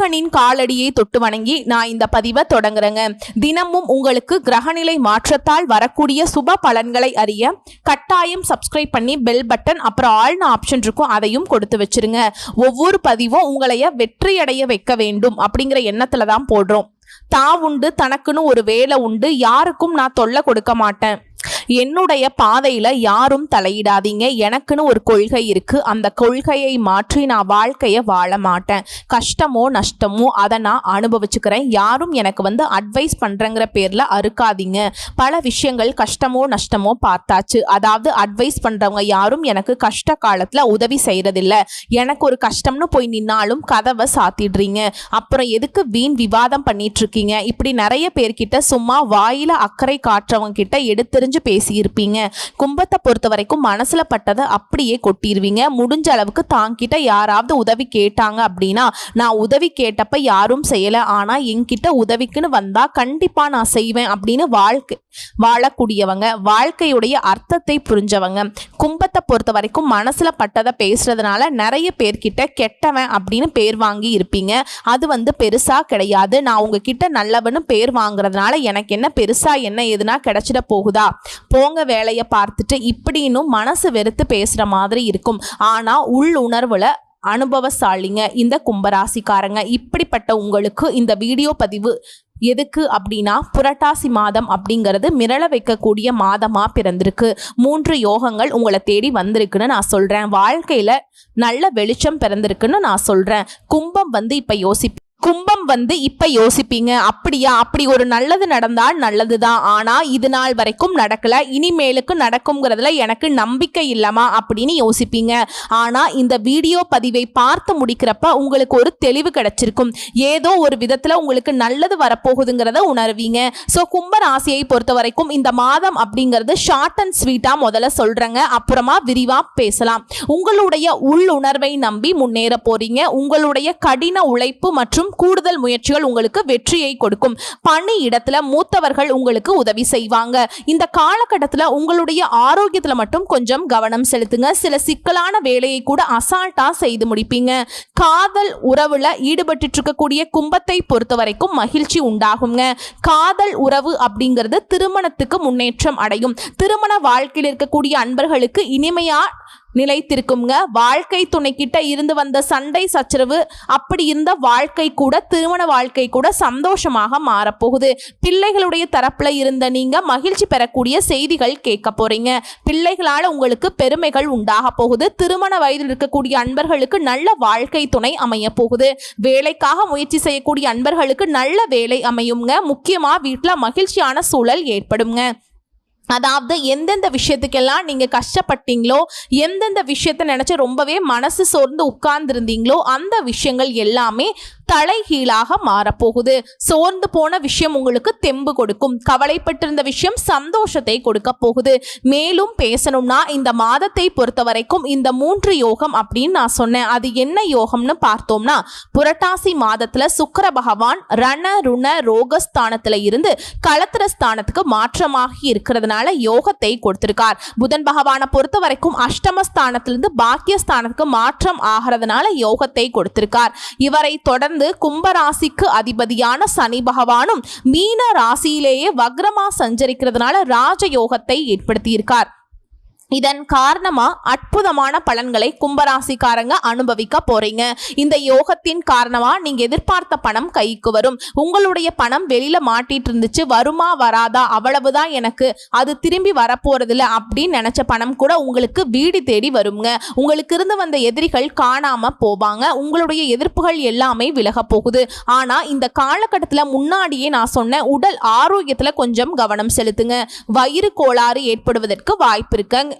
முருகனின் காலடியை தொட்டு வணங்கி நான் இந்த பதிவை தொடங்குறேங்க. தினமும் உங்களுக்கு கிரகநிலை மாற்றத்தால் வரக்கூடிய சுப பலன்களை அறிய கட்டாயம் சப்ஸ்கிரைப் பண்ணி பெல் பட்டன் அப்புறம் ஆள்னு ஆப்ஷன் இருக்கும் அதையும் கொடுத்து வச்சிருங்க. ஒவ்வொரு பதிவும் உங்களைய வெற்றியடைய வைக்க வேண்டும் அப்படிங்கிற எண்ணத்துல தான் போடுறோம். தா உண்டு தனக்குன்னு ஒரு வேலை உண்டு யாருக்கும் நான் தொல்லை கொடுக்க மாட்டேன். என்னுடைய பாதையில் யாரும் தலையிடாதீங்க. எனக்குன்னு ஒரு கொள்கை இருக்குது அந்த கொள்கையை மாற்றி நான் வாழ்க்கையை வாழ மாட்டேன். கஷ்டமோ நஷ்டமோ அதை நான் அனுபவிச்சுக்கிறேன். யாரும் எனக்கு வந்து அட்வைஸ் பண்ணுறங்கிற பேரில் அறுக்காதீங்க. பல விஷயங்கள் கஷ்டமோ நஷ்டமோ பார்த்தாச்சு. அதாவது அட்வைஸ் பண்ணுறவங்க யாரும் எனக்கு கஷ்ட காலத்தில் உதவி செய்கிறதில்ல எனக்கு ஒரு கஷ்டம்னு போய் நின்னாலும் கதவை சாத்திடுறீங்க. அப்புறம் எதுக்கு வீண் விவாதம் பண்ணிட்டு இருக்கீங்க? இப்படி நிறைய பேர்கிட்ட சும்மா வாயில அக்கறை காட்டுறவங்க கிட்ட எடுத்தெறிஞ்சு பேசியிருப்பீங்க. கும்பத்தை பொறுத்த வரைக்கும் மனசில் பட்டதை அப்படியே கொட்டிடுவீங்க முடிஞ்ச அளவுக்கு தாங்கிட்ட யாராவது உதவி கேட்டாங்க அப்படின்னா நான் உதவி கேட்டப்ப யாரும் செய்யலை. ஆனால் என்கிட்ட உதவிக்குன்னு வந்தால் கண்டிப்பாக நான் செய்வேன் அப்படின்னு வாழ்க்கை வாழக்கூடியவங்க வாழ்க்கையுடைய அர்த்தத்தை புரிஞ்சவங்க. கும்பத்தை பொறுத்த வரைக்கும் மனசில் பட்டதை பேசுறதுனால நிறைய பேர்கிட்ட கெட்டவன் அப்படின்னு பேர் வாங்கி இருப்பீங்க. அது வந்து பெருசாக கிடையாது. நான் உங்ககிட்ட நல்லவன்னு பேர் வாங்குறதுனால எனக்கு என்ன பெருசாக என்ன எதுனா கிடைச்சிட போகுதா? போங்க வேலையை பார்த்துட்டு இப்படின்னு மனசு வெறுத்து பேசுகிற மாதிரி இருக்கும். ஆனால் உள் உணர்வில் அனுபவசாலிங்க இந்த கும்பராசிக்காரங்க. இப்படிப்பட்ட உங்களுக்கு இந்த வீடியோ பதிவு எதுக்கு அப்படின்னா புரட்டாசி மாதம் அப்படிங்கிறது மிரள வைக்கக்கூடிய மாதமாக பிறந்திருக்கு. மூன்று யோகங்கள் உங்களை தேடி வந்திருக்குன்னு நான் சொல்கிறேன் வாழ்க்கையில் நல்ல வெளிச்சம் பிறந்திருக்குன்னு நான் சொல்கிறேன் கும்பம் வந்து இப்போ யோசி கும்பம் வந்து இப்ப யோசிப்பீங்க. அப்படியா? அப்படி ஒரு நல்லது நடந்தால் நல்லதுதான். ஆனா இது நாள் வரைக்கும் நடக்கல. இனிமேலுக்கு நடக்கும்ங்கிறதுல எனக்கு நம்பிக்கை இல்லமா அப்படின்னு யோசிப்பீங்க. ஆனா இந்த வீடியோ பதிவை பார்த்து முடிக்கிறப்ப உங்களுக்கு ஒரு தெளிவு கிடைச்சிருக்கும். ஏதோ ஒரு விதத்துல உங்களுக்கு நல்லது வரப்போகுதுங்கிறத உணர்வீங்க. ஸோ கும்ப ராசியை பொறுத்த வரைக்கும் இந்த மாதம் அப்படிங்கிறது ஷார்ட் அண்ட் ஸ்வீட்டா முதல்ல சொல்றேங்க. அப்புறமா விரிவா பேசலாம். உங்களுடைய உள்ளுணர்வை நம்பி முன்னேற போறீங்க. உங்களுடைய கடின உழைப்பு மற்றும் கூடுதல் முயற்சிகள் உங்களுக்கு வெற்றியை கொடுக்கும். பணி இடத்துல மூத்தவர்கள் உங்களுக்கு உதவி செய்வாங்க. இந்த காலகட்டத்தில் உங்களுடைய ஆரோக்கியத்தில் மட்டும் கொஞ்சம் கவனம் செலுத்துங்க. சில சிக்கலான வேலையை கூட அசால்ட்டா செய்து முடிப்பீங்க. காதல் உறவுல ஈடுபட்டு இருக்கக்கூடிய கும்பத்தை பொறுத்த வரைக்கும் மகிழ்ச்சி உண்டாகுங்க. காதல் உறவு அப்படிங்கிறது திருமணத்துக்கு முன்னேற்றம் அடையும். திருமண வாழ்க்கையில் இருக்கக்கூடிய அன்பர்களுக்கு இனிமையா நிலைத்திருக்குங்க வாழ்க்கை துணை கிட்ட இருந்து வந்த சண்டை சச்சரவு அப்படி இருந்த வாழ்க்கை கூட திருமண வாழ்க்கை கூட சந்தோஷமாக மாறப்போகுது. பிள்ளைகளுடைய தரப்புல இருந்த நீங்க மகிழ்ச்சி பெறக்கூடிய செய்திகள் கேட்க போறீங்க. பிள்ளைகளால உங்களுக்கு பெருமைகள் உண்டாக போகுது. திருமண வயதில் இருக்கக்கூடிய அன்பர்களுக்கு நல்ல வாழ்க்கை துணை அமைய போகுது. வேலைக்காக முயற்சி செய்யக்கூடிய அன்பர்களுக்கு நல்ல வேலை அமையுங்க. முக்கியமா வீட்டுல மகிழ்ச்சியான சூழல் ஏற்படுங்க. அதாவது எந்தெந்த விஷயத்துக்கெல்லாம் நீங்கள் கஷ்டப்பட்டீங்களோ எந்தெந்த விஷயத்தை நினச்சி ரொம்பவே மனசு சோர்ந்து உட்கார்ந்துருந்தீங்களோ அந்த விஷயங்கள் எல்லாமே தலைகீழாக மாறப்போகுது. சோர்ந்து போன விஷயம் உங்களுக்கு தெம்பு கொடுக்கும். கவலைப்பட்டிருந்த விஷயம் சந்தோஷத்தை கொடுக்க போகுது. மேலும் பேசணும்னா இந்த மாதத்தை பொறுத்த வரைக்கும் இந்த மூன்று யோகம் அப்படின்னு நான் சொன்னேன். அது என்ன யோகம்னு பார்த்தோம்னா புரட்டாசி மாதத்துல சுக்கர பகவான் ரண ருண ரோகஸ்தானத்துல இருந்து களத்திர ஸ்தானத்துக்கு மாற்றமாகி இருக்கிறதுனால யோகத்தை கொடுத்திருக்கார். புதன் பகவானை பொறுத்த வரைக்கும் அஷ்டமஸ்தானத்திலிருந்து பாக்கியஸ்தானத்துக்கு மாற்றம் ஆகிறதுனால யோகத்தை கொடுத்திருக்கார். இவரை தொடர்ந்து தொடர்ந்து கும்பராசிக்கு அதிபதியான சனி பகவானும் மீன ராசியிலேயே வக்ரமா சஞ்சரிக்கிறதுனால ராஜயோகத்தை ஏற்படுத்தியிருக்கார். இதன் காரணமா அற்புதமான பலன்களை கும்பராசிக்காரங்க அனுபவிக்க போறீங்க. இந்த யோகத்தின் காரணமா நீங்க எதிர்பார்த்த பணம் கைக்கு வரும். உங்களுடைய பணம் வெளியில மாட்டிட்டு இருந்துச்சு வருமா வராதா அவ்வளவுதான் எனக்கு. அது திரும்பி வரப்போறதில்ல அப்படின்னு நினைச்ச பணம் கூட உங்களுக்கு வீடு தேடி வருங்க. உங்களுக்கு இருந்து வந்த எதிரிகள் காணாம போவாங்க. உங்களுடைய எதிர்ப்புகள் எல்லாமே விலக போகுது. ஆனா இந்த காலகட்டத்துல முன்னாடியே நான் சொன்ன உடல் ஆரோக்கியத்துல கொஞ்சம் கவனம் செலுத்துங்க. வயிறு கோளாறு ஏற்படுவதற்கு வாய்ப்பு இருக்கு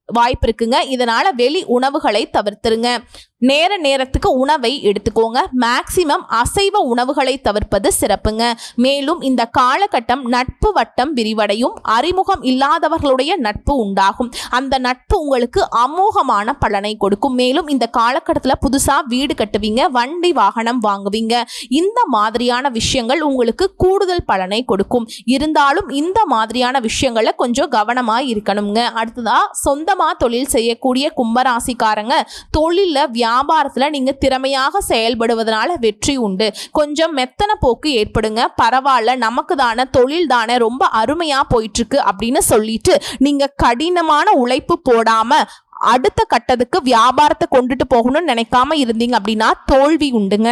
வாய்ப்பு இருக்குங்க இதனால் வெளி உணவுகளை தவிர்த்துருங்க. நேர நேரத்துக்கு உணவை எடுத்துக்கோங்க. மேக்சிமம் அசைவ உணவுகளை தவிர்ப்பது சிறப்புங்க. மேலும் இந்த காலகட்டம் நட்பு வட்டம் விரிவடையும். அறிமுகம் இல்லாதவர்களுடைய நட்பு உண்டாகும். அந்த நட்பு உங்களுக்கு அமோகமான பலனை கொடுக்கும். மேலும் இந்த காலகட்டத்தில் புதுசாக வீடு கட்டுவீங்க. வண்டி வாகனம் வாங்குவீங்க. இந்த மாதிரியான விஷயங்கள் உங்களுக்கு கூடுதல் பலனை கொடுக்கும். இருந்தாலும் இந்த மாதிரியான விஷயங்களை கொஞ்சம் கவனமாக இருக்கணுங்க. அடுத்ததாக சொந்தமாக தொழில் செய்யக்கூடிய கும்பராசிக்காரங்க தொழிலில் வியாபாரத்தில் நீங்கள் திறமையாக செயல்படுவதனால வெற்றி உண்டு. கொஞ்சம் மெத்தன போக்கு ஏற்படுங்க. பரவாயில்ல நமக்கு தானே தொழில் தானே ரொம்ப அருமையாக போயிட்டுருக்கு அப்படின்னு சொல்லிட்டு நீங்கள் கடினமான உழைப்பு போடாமல் அடுத்த கட்டத்துக்கு வியாபாரத்தை கொண்டுட்டு போகணும்னு நினைக்காம இருந்தீங்க அப்படின்னா தோல்வி உண்டுங்க.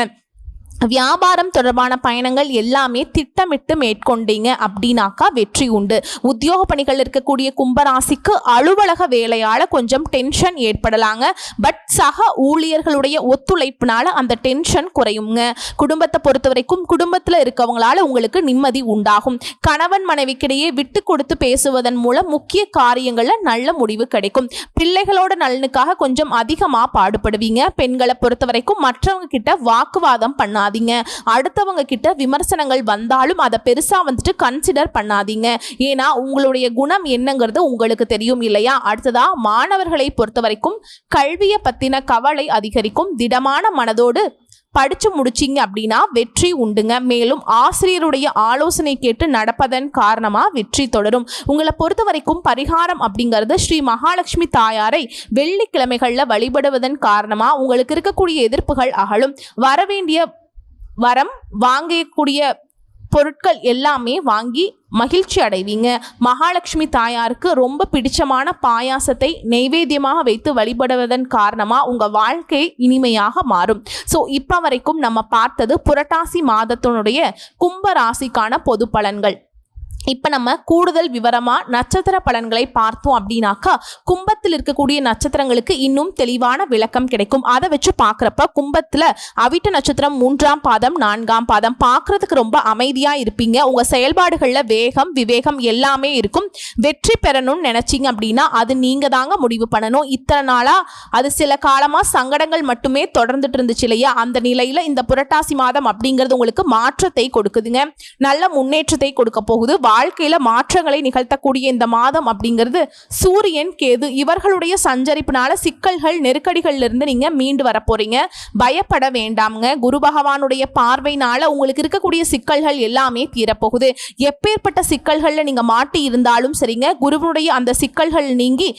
வியாபாரம் தொடர்பான பயணங்கள் எல்லாமே திட்டமிட்டு மேற்கொண்டீங்க அப்படின்னாக்கா வெற்றி உண்டு. உத்தியோக பணிகள் இருக்கக்கூடிய கும்பராசிக்கு அலுவலக வேலையால் கொஞ்சம் டென்ஷன் ஏற்படலாங்க. பட் சக ஊழியர்களுடைய ஒத்துழைப்புனால அந்த டென்ஷன் குறையுங்க. குடும்பத்தை பொறுத்த வரைக்கும் குடும்பத்தில் இருக்கவங்களால உங்களுக்கு நிம்மதி உண்டாகும். கணவன் மனைவிக்கிடையே விட்டு கொடுத்து பேசுவதன் மூலம் முக்கிய காரியங்களில் நல்ல முடிவு கிடைக்கும். பிள்ளைகளோட நலனுக்காக கொஞ்சம் அதிகமாக பாடுபடுவீங்க. பெண்களை பொறுத்த வரைக்கும் மற்றவங்க கிட்ட வாக்குவாதம் பண்ணாதீங்க. அடுத்தவங்க கிட்ட விமர்சனங்கள் வந்தாலும் அதை பெருசாக வந்துட்டு கன்சிடர் பண்ணாதீங்க. ஏன்னா உங்களுடைய குணம் என்னங்கிறது உங்களுக்கு தெரியும் இல்லையா? அடுத்ததா மாணவர்களை பொறுத்த வரைக்கும் கல்வியை பற்றின கவலை அதிகரிக்கும். திடமான மனதோடு படித்து முடிச்சிங்க அப்படின்னா வெற்றி உண்டுங்க. மேலும் ஆசிரியருடைய ஆலோசனை கேட்டு நடப்பதன் காரணமாக வெற்றி தொடரும். உங்களை பொறுத்த வரைக்கும் பரிகாரம் அப்படிங்கிறது ஸ்ரீ மகாலட்சுமி தாயாரை வெள்ளிக்கிழமைகளில் வழிபடுவதன் காரணமா உங்களுக்கு இருக்கக்கூடிய எதிர்ப்புகள் அகலும். வரவேண்டிய வரம் வாங்கக்கூடிய பொருட்கள் எல்லாமே வாங்கி மகிழ்ச்சி அடைவீங்க. மகாலட்சுமி தாயாருக்கு ரொம்ப பிடிச்சமான பாயாசத்தை நெய்வேத்தியமாக வைத்து வழிபடுவதன் காரணமாக உங்கள் வாழ்க்கை இனிமையாக மாறும். ஸோ இப்போ வரைக்கும் நம்ம பார்த்தது புரட்டாசி மாதத்தினுடைய கும்ப ராசிக்கான பொது பலன்கள். இப்போ நம்ம கூடுதல் விவரமாக நட்சத்திர பலன்களை பார்த்தோம் அப்படின்னாக்கா கும்பத்தில் இருக்கக்கூடிய நட்சத்திரங்களுக்கு இன்னும் தெளிவான விளக்கம் கிடைக்கும். அதை வச்சு பார்க்குறப்ப கும்பத்தில் அவிட்ட நட்சத்திரம் மூன்றாம் பாதம் நான்காம் பாதம் பார்க்குறதுக்கு ரொம்ப அமைதியாக இருப்பீங்க. உங்கள் செயல்பாடுகளில் வேகம் விவேகம் எல்லாமே இருக்கும். வெற்றி பெறணும்னு நினச்சிங்க அப்படின்னா அது நீங்கள் தாங்க முடிவு பண்ணணும். இத்தனை நாளாக அது சில காலமாக சங்கடங்கள் மட்டுமே தொடர்ந்துட்டு இருந்துச்சு இல்லையா? அந்த நிலையில் இந்த புரட்டாசி மாதம் அப்படிங்கிறது உங்களுக்கு மாற்றத்தை கொடுக்குதுங்க. நல்ல முன்னேற்றத்தை கொடுக்க போகுது. வாழ்க்கையில மாற்றங்களை நிகழ்த்தக்கூடிய இந்த மாதம் அப்படிங்கிறது சூரியன் கேது இவர்களுடைய சஞ்சரிப்புனால சிக்கல்கள் நெருக்கடிகள்ல இருந்து நீங்க மீண்டு வர போறீங்க. பயப்பட வேண்டாம்ங்க. குரு பகவானுடைய பார்வையினால உங்களுக்கு இருக்கக்கூடிய சிக்கல்கள் எல்லாமே தீரப்போகுது. எப்பேற்பட்ட சிக்கல்கள்ல நீங்க மாட்டி இருந்தாலும் சரிங்க. குருவனுடைய அந்த சிக்கல்கள் நீங்கி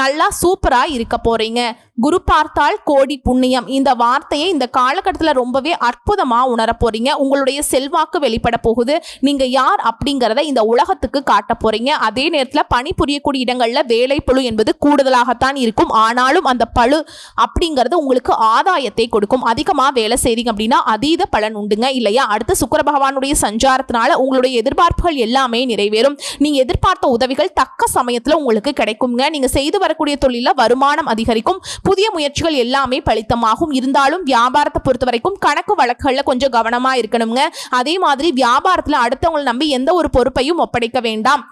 நல்லா சூப்பரா இருக்க போறீங்க. குரு பார்த்தால் கோடி புண்ணியம். இந்த வார்த்தையை இந்த காலகட்டத்தில் ரொம்பவே அற்புதமாக உணர போறீங்க. உங்களுடைய செல்வாக்கு வெளிப்பட போகுது. நீங்கள் யார் அப்படிங்கிறத இந்த உலகத்துக்கு காட்ட போறீங்க. அதே நேரத்தில் பணிபுரியக்கூடிய இடங்களில் வேலை பழு என்பது கூடுதலாகத்தான் இருக்கும். ஆனாலும் அந்த பளு அப்படிங்கிறது உங்களுக்கு ஆதாயத்தை கொடுக்கும். அதிகமாக வேலை செய்றீங்க அப்படின்னா அதீத பலன் உண்டுங்க. இல்லையா? அடுத்து சுக்கர பகவானுடைய சஞ்சாரத்தினால உங்களுடைய எதிர்பார்ப்புகள் எல்லாமே நிறைவேறும். நீங்க எதிர்பார்த்த உதவிகள் தக்க சமயத்தில் உங்களுக்கு கிடைக்குங்க. நீங்க செய்து வரக்கூடிய தொழிலில் வருமானம் அதிகரிக்கும். புதிய முயற்சிகள் எல்லாமே பலித்தமாகும். இருந்தாலும் வியாபாரத்தை பொறுத்த வரைக்கும் கணக்கு வழக்குகளில் கொஞ்சம் கவனமாக இருக்கணுங்க. அதே மாதிரி வியாபாரத்தில் அடுத்தவங்களை நம்பி எந்த ஒரு பொறுப்பையும் ஒப்படைக்க வேண்டாம்.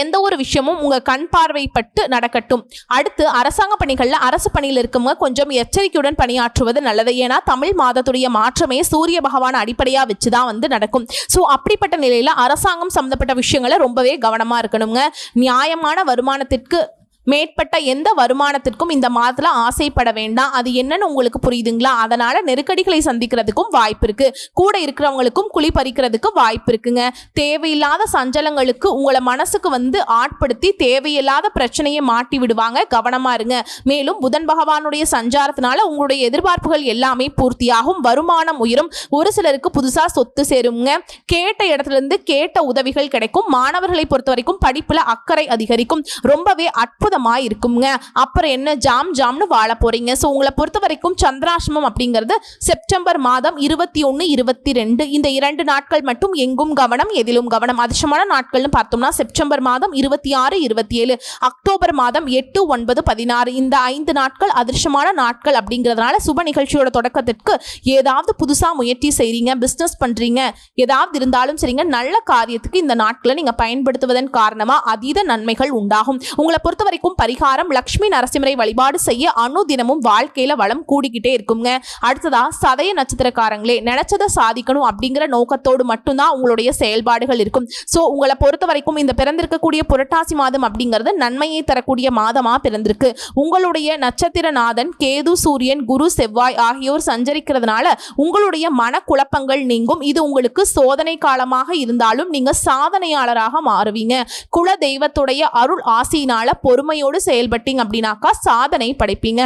எந்த ஒரு விஷயமும் உங்கள் கண் பார்வைப்பட்டு நடக்கட்டும். அடுத்து அரசாங்க பணிகளில் அரசு பணியில் இருக்கவங்க கொஞ்சம் எச்சரிக்கையுடன் பணியாற்றுவது நல்லது. ஏன்னா தமிழ் மாதத்துடைய மாற்றமே சூரிய பகவான் அடிப்படையாக வச்சு தான் வந்து நடக்கும். ஸோ அப்படிப்பட்ட நிலையில் அரசாங்கம் சம்மந்தப்பட்ட விஷயங்களை ரொம்பவே கவனமாக இருக்கணுங்க. நியாயமான வருமானத்திற்கு மேற்பட்ட எந்த வருமானத்திற்கும் இந்த மாதத்தில் ஆசைப்பட வேண்டாம். அது என்னன்னு உங்களுக்கு புரியுதுங்களா? அதனால நெருக்கடிகளை சந்திக்கிறதுக்கும் வாய்ப்பு இருக்கு. கூட இருக்கிறவங்களுக்கும் குழி பறிக்கிறதுக்கு வாய்ப்பு இருக்குங்க. தேவையில்லாத சஞ்சலங்களுக்கு உங்களை மனசுக்கு வந்து ஆட்படுத்தி தேவையில்லாத பிரச்சனையை மாட்டி விடுவாங்க. கவனமா இருங்க. மேலும் புதன் பகவானுடைய சஞ்சாரத்தினால உங்களுடைய எதிர்பார்ப்புகள் எல்லாமே பூர்த்தியாகும். வருமானம் உயரும். ஒரு சிலருக்கு புதுசா சொத்து சேருங்க. கேட்ட இடத்துல இருந்து கேட்ட உதவிகள் கிடைக்கும். மாணவர்களை பொறுத்த வரைக்கும் படிப்புல அக்கறை அதிகரிக்கும். ரொம்பவே அற்புதம். இருக்குங்க அப்புறம் என்ன? ஜாம் ஜாம்னு வாழ போகிறீங்க ஸோ உங்களை பொறுத்த வரைக்கும் சந்திராசிரமம் அப்படிங்கிறது செப்டம்பர் மாதம் இருபத்தி ஒன்று இருபத்தி ரெண்டு இந்த இரண்டு நாட்கள் மட்டும் எங்கும் கவனம் எதிலும் கவனம். அதிர்ஷ்டமான நாட்கள்னு பார்த்தோம்னா செப்டம்பர் மாதம் இருபத்தி ஆறு இருபத்தி ஏழு அக்டோபர் மாதம் எட்டு ஒன்பது பதினாறு. இந்த ஐந்து நாட்கள் அதிர்ஷ்டமான நாட்கள் அப்படிங்கிறதுனால சுப நிகழ்ச்சியோட தொடக்கத்திற்கு ஏதாவது புதுசாக முயற்சி செய்கிறீங்க பிஸ்னஸ் பண்ணுறீங்க ஏதாவது இருந்தாலும் சரிங்க நல்ல காரியத்துக்கு இந்த நாட்களை நீங்கள் பயன்படுத்துவதன் காரணமாக அதீத நன்மைகள் உண்டாகும். உங்களை பொறுத்தவரை வரைக்கும் பரிகாரம் லக்ஷ்மி நரசிம்மரை வழிபாடு செய்ய அணு தினமும் வாழ்க்கையில வளம் கூடிக்கிட்டே இருக்குங்க. அடுத்ததா சதய நட்சத்திரக்காரங்களே நினைச்சதை சாதிக்கணும் அப்படிங்கிற நோக்கத்தோடு மட்டும்தான் உங்களுடைய செயல்பாடுகள் இருக்கும். ஸோ உங்களை பொறுத்த வரைக்கும் இந்த பிறந்திருக்கக்கூடிய புரட்டாசி மாதம் அப்படிங்கிறது நன்மையை தரக்கூடிய மாதமா பிறந்திருக்கு. உங்களுடைய நட்சத்திரநாதன் கேது சூரியன் குரு செவ்வாய் ஆகியோர் சஞ்சரிக்கிறதுனால உங்களுடைய மனக்குழப்பங்கள் நீங்கும். இது உங்களுக்கு சோதனை காலமாக இருந்தாலும் நீங்க சாதனையாளராக மாறுவீங்க. குல தெய்வத்துடைய அருள் ஆசையினால பொறுமையோடு செயல்பட்டீங்க அப்படின்னாக்கா சாதனை படைப்பீங்க.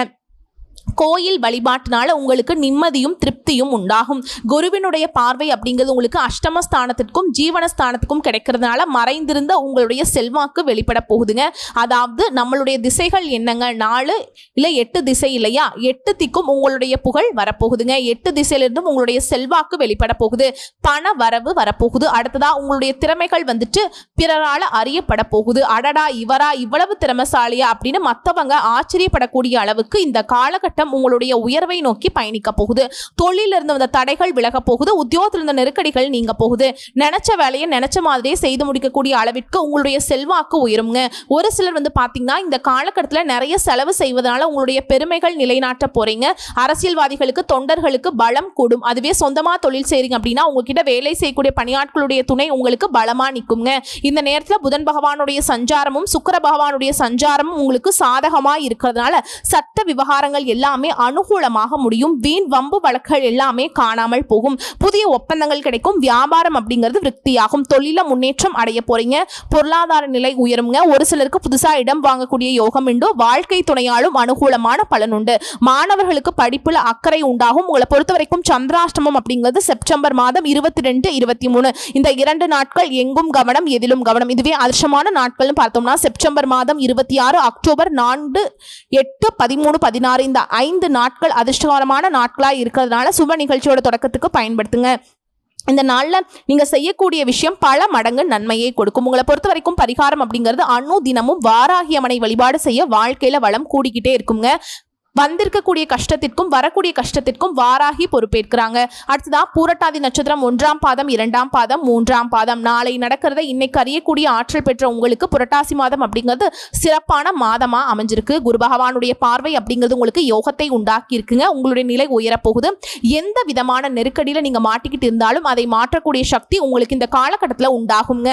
கோயில் வழிபாட்டினால உங்களுக்கு நிம்மதியும் திருப்தியும் உண்டாகும். குருவினுடைய பார்வை அப்படிங்கிறது உங்களுக்கு அஷ்டமஸ்தானத்திற்கும் ஜீவனஸ்தானத்துக்கும் கிடைக்கிறதுனால மறைந்திருந்த உங்களுடைய செல்வாக்கு வெளிப்பட போகுதுங்க. அதாவது நம்மளுடைய திசைகள் என்னங்க? நாலு இல்லை எட்டு திசை இல்லையா? எட்டு திக்கும் உங்களுடைய புகழ் வரப்போகுதுங்க. எட்டு திசையிலிருந்தும் உங்களுடைய செல்வாக்கு வெளிப்பட போகுது. பண வரவு வரப்போகுது. அடுத்ததா உங்களுடைய திறமைகள் வந்துட்டு பிறரால் அறியப்பட போகுது. அடடா இவரா இவ்வளவு திறமசாலியா அப்படின்னு மற்றவங்க ஆச்சரியப்படக்கூடிய அளவுக்கு இந்த காலகட்டம் உங்களுடைய உயர்வை நோக்கி பயணிக்க போகுது. தொழில இருந்து வந்த தடைகள் விலக போகுது. உத்தியோகத்தில் இருந்த நெருக்கடிகள் நீங்க போகுது. நினைச்ச வேலையை நினைச்ச மாதிரியே செய்து முடிக்கக்கூடிய அளவிற்கு உங்களுடைய செல்வாக்கு உயருங்க. ஒரு சிலர் வந்து பாத்தீங்கன்னா இந்த காலகட்டத்தில் நிறைய செலவு செய்வதனால உங்களுடைய பெருமைகள் நிலைநாட்ட போறீங்க. அரசியல்வாதிகளுக்கு தொண்டர்களுக்கு பலம் கூடும். அதுவே சொந்தமா தொழில் செய்றீங்க அப்படின்னா உங்ககிட்ட வேலை செய்யக்கூடிய பணியாட்களுடைய துணை உங்களுக்கு பலமா நிற்குங்க. இந்த நேரத்தில் புதன் பகவானுடைய சஞ்சாரமும் சுக்கர பகவானுடைய சஞ்சாரமும் உங்களுக்கு சாதகமா இருக்கிறதுனால சட்ட விவகாரங்கள் எல்லாமே அனுகூலமாக முடியும். வீண் வம்பு வழக்குகள் எல்லாமே காணாமல் போகும். புதிய ஒப்பந்தங்கள் கிடைக்கும். வியாபாரம் அப்படிங்கிறது விருத்தியாகும். தொழில முன்னேற்றம் அடைய போறீங்க. பொருளாதார நிலை உயருங்க. ஒரு சிலருக்கு புதுசா இடம் வாங்கக்கூடிய யோகம் உண்டு. வாழ்க்கை துணையாலும் அனுகூலமான பலன் உண்டு. மாணவர்களுக்கு படிப்புல அக்கறை உண்டாகும். உங்களை பொறுத்த வரைக்கும் சந்திராஷ்டமம் அப்படிங்கிறது செப்டம்பர் மாதம் இருபத்தி ரெண்டு இருபத்தி மூணு இந்த இரண்டு நாட்கள் எங்கும் கவனம் எதிலும் கவனம். இதுவே அதிர்ஷ்டமான நாட்கள்னு பார்த்தோம்னா செப்டம்பர் மாதம் இருபத்தி ஆறு அக்டோபர் நான்கு எட்டு பதிமூணு பதினாறு இந்த ஐந்து நாட்கள் அதிர்ஷ்டகரமான நாட்களாக இருக்கிறதுனால சுப நிகழ்ச்சியோட தொடக்கத்துக்கு பயன்படுத்துங்க. இந்த நாளில் நீங்கள் செய்யக்கூடிய விஷயம் பல மடங்கு நன்மையை கொடுக்கும். உங்களை பொறுத்த வரைக்கும் பரிகாரம் அப்படிங்கிறது அணு தினமும் வாராகி அம்மனை வழிபாடு செய்ய வாழ்க்கையில் வளம் கூடிக்கிட்டே இருக்குங்க. வந்திருக்கக்கூடிய கஷ்டத்திற்கும் வரக்கூடிய கஷ்டத்திற்கும் வாராகி பொறுப்பேற்கிறாங்க. அடுத்ததா பூரட்டாதி நட்சத்திரம் ஒன்றாம் பாதம் இரண்டாம் பாதம் மூன்றாம் பாதம். நாளை நடக்கிறத இன்னைக்கு அறியக்கூடிய ஆற்றல் பெற்ற உங்களுக்கு புரட்டாசி மாதம் அப்படிங்கிறது சிறப்பான மாதமா அமைஞ்சிருக்கு. குரு பகவானுடைய பார்வை அப்படிங்கிறது உங்களுக்கு யோகத்தை உண்டாக்கி இருக்குங்க உங்களுடைய நிலை உயரப்போகுது. எந்த விதமான நெருக்கடியில நீங்க மாட்டிக்கிட்டு இருந்தாலும் அதை மாற்றக்கூடிய சக்தி உங்களுக்கு இந்த காலகட்டத்தில் உண்டாகுங்க.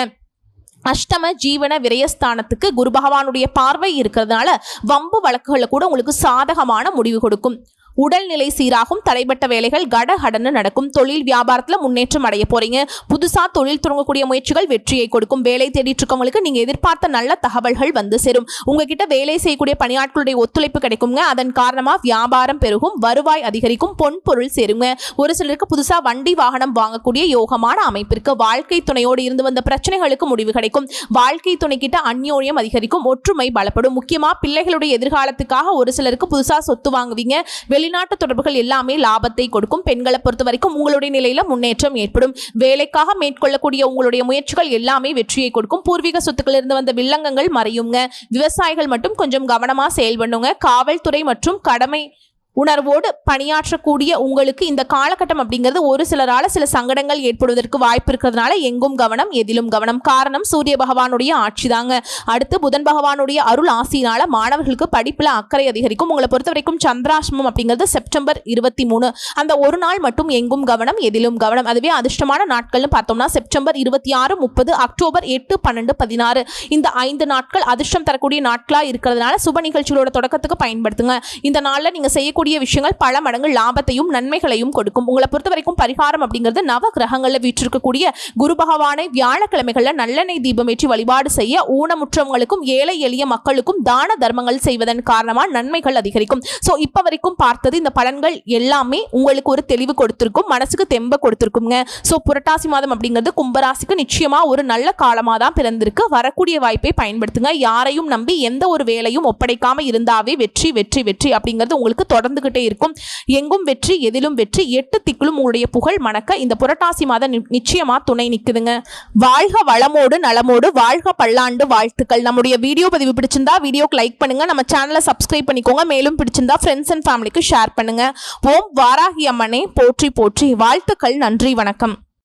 அஷ்டம ஜீவன விரயஸ்தானத்துக்கு குரு பகவானுடைய பார்வை இருக்கிறதுனால வம்பு வழக்குகளில் கூட உங்களுக்கு சாதகமான முடிவு கொடுக்கும். உடல்நிலை சீராகும் தடைப்பட்ட வேலைகள் கடகடன்னு நடக்கும். தொழில் வியாபாரத்தில் முன்னேற்றம் அடைய போறீங்க. புதுசா தொழில் தொடங்கக்கூடிய முயற்சிகள் வெற்றியை கொடுக்கும். வேலை தேடிட்டு இருக்கவங்களுக்கு நீங்க எதிர்பார்த்த நல்ல தகவல்கள் வந்து சேரும். உங்ககிட்ட வேலை செய்யக்கூடிய பணியாட்களுடைய ஒத்துழைப்பு கிடைக்குங்க. அதன் காரணமா வியாபாரம் பெருகும் வருவாய் அதிகரிக்கும் பொன் பொருள் சேருங்க. ஒரு சிலருக்கு புதுசா வண்டி வாகனம் வாங்கக்கூடிய யோகமான அமைப்பிற்கு வாழ்க்கை துணையோடு இருந்து வந்த பிரச்சனைகளுக்கு முடிவு கிடைக்கும். வாழ்க்கை துணைக்கிட்ட அந்யோன்யம் அதிகரிக்கும். ஒற்றுமை பலப்படும். முக்கியமா பிள்ளைகளுடைய எதிர்காலத்துக்காக ஒரு சிலருக்கு புதுசா சொத்து வாங்குவீங்க. வெளிநாட்டு தொடர்புகள் எல்லாமே லாபத்தை கொடுக்கும். பெண்களை பொறுத்த வரைக்கும் உங்களுடைய நிலையில முன்னேற்றம் ஏற்படும். வேலைக்காக மேற்கொள்ளக்கூடிய உங்களுடைய முயற்சிகள் எல்லாமே வெற்றியை கொடுக்கும். பூர்வீக சொத்துக்கள் இருந்து வந்த வில்லங்கங்கள் மறையுங்க. விவசாயிகள் மட்டும் கொஞ்சம் கவனமா செயல்படுங்க காவல்துறை மற்றும் கடமை உணர்வோடு பணியாற்றக்கூடிய உங்களுக்கு இந்த காலகட்டம் அப்படிங்கிறது ஒரு சிலரால சில சங்கடங்கள் ஏற்படுவதற்கு வாய்ப்பு இருக்கிறதுனால எங்கும் கவனம் எதிலும் கவனம். காரணம் சூரிய பகவானுடைய ஆட்சி தாங்க. அடுத்து புதன் பகவானுடைய அருள் ஆசியினால மாணவர்களுக்கு படிப்புல அக்கறை அதிகரிக்கும். உங்களை பொறுத்த வரைக்கும் சந்திராஷ்டமம் அப்படிங்கிறது செப்டம்பர் இருபத்தி மூணு. அந்த ஒரு நாள் மட்டும் எங்கும் கவனம் எதிலும் கவனம். அதுவே அதிர்ஷ்டமான நாட்கள்னு பார்த்தோம்னா செப்டம்பர் இருபத்தி ஆறு முப்பது அக்டோபர் எட்டு பன்னெண்டு பதினாறு. இந்த ஐந்து நாட்கள் அதிர்ஷ்டம் தரக்கூடிய நாட்களா இருக்கிறதுனால சுப நிகழ்ச்சிகளோட தொடக்கத்துக்கு பயன்படுத்துங்க. இந்த நாளில் நீங்க செய்யக்கூடிய விஷயங்கள் பல மடங்கு லாபத்தையும் நன்மைகளையும் கொடுக்கும். உங்களை பொறுத்த வரைக்கும் பரிகாரம் அப்படிங்கிறது நவ கிரகங்களில் வீற்றிருக்கக்கூடிய குரு பகவானை வியாழக்கிழமைகளில் நல்லெண்ணெய் தீபம் ஏற்றி வழிபாடு செய்ய ஊனமுற்றவங்களுக்கும் ஏழை எளிய மக்களுக்கும் தான தர்மங்கள் செய்வதன் காரணமாக நன்மைகள் அதிகரிக்கும். ஸோ இப்போ வரைக்கும் பார்த்தது இந்த பலன்கள் எல்லாமே உங்களுக்கு ஒரு தெளிவு கொடுத்துருக்கும் மனசுக்கு தெம்ப கொடுத்துருக்குங்க. ஸோ புரட்டாசி மாதம் அப்படிங்கிறது கும்பராசிக்கு நிச்சயமாக ஒரு நல்ல காலமாக தான் பிறந்திருக்கு. வரக்கூடிய வாய்ப்பை பயன்படுத்துங்க. யாரையும் நம்பி எந்த ஒரு வேலையும் ஒப்படைக்காமல் இருந்தாவே வெற்றி வெற்றி வெற்றி அப்படிங்கிறது உங்களுக்கு தொடர்ந்துகிட்டே இருக்கும். எங்கும் வெற்றி எதிலும் வெற்றி எட்டு திக்கிலும் உங்களுடைய புகழ் மணக்க இந்த புரட்டாசி மாதம் நி- நிச்சயமா துணை நிற்குதுங்க வாழ்க வளமோடு நலமோடு வாழ்க பல்லாண்டு வாழ்த்துக்கள். நம்முடைய வீடியோ பதிவு பிடிச்சிருந்தா வீடியோக்கு லைக் பண்ணுங்க. நம்ம சேனலை சப்ஸ்கிரைப் பண்ணிக்கோங்க. மேலும் பிடிச்சிருந்தா ஃப்ரெண்ட்ஸ் அண்ட் ஃபேமிலிக்கு ஷேர் பண்ணுங்க. ஓம் வாராகி அம்மனே போற்றி போற்றி. வாழ்த்துக்கள் நன்றி வணக்கம்.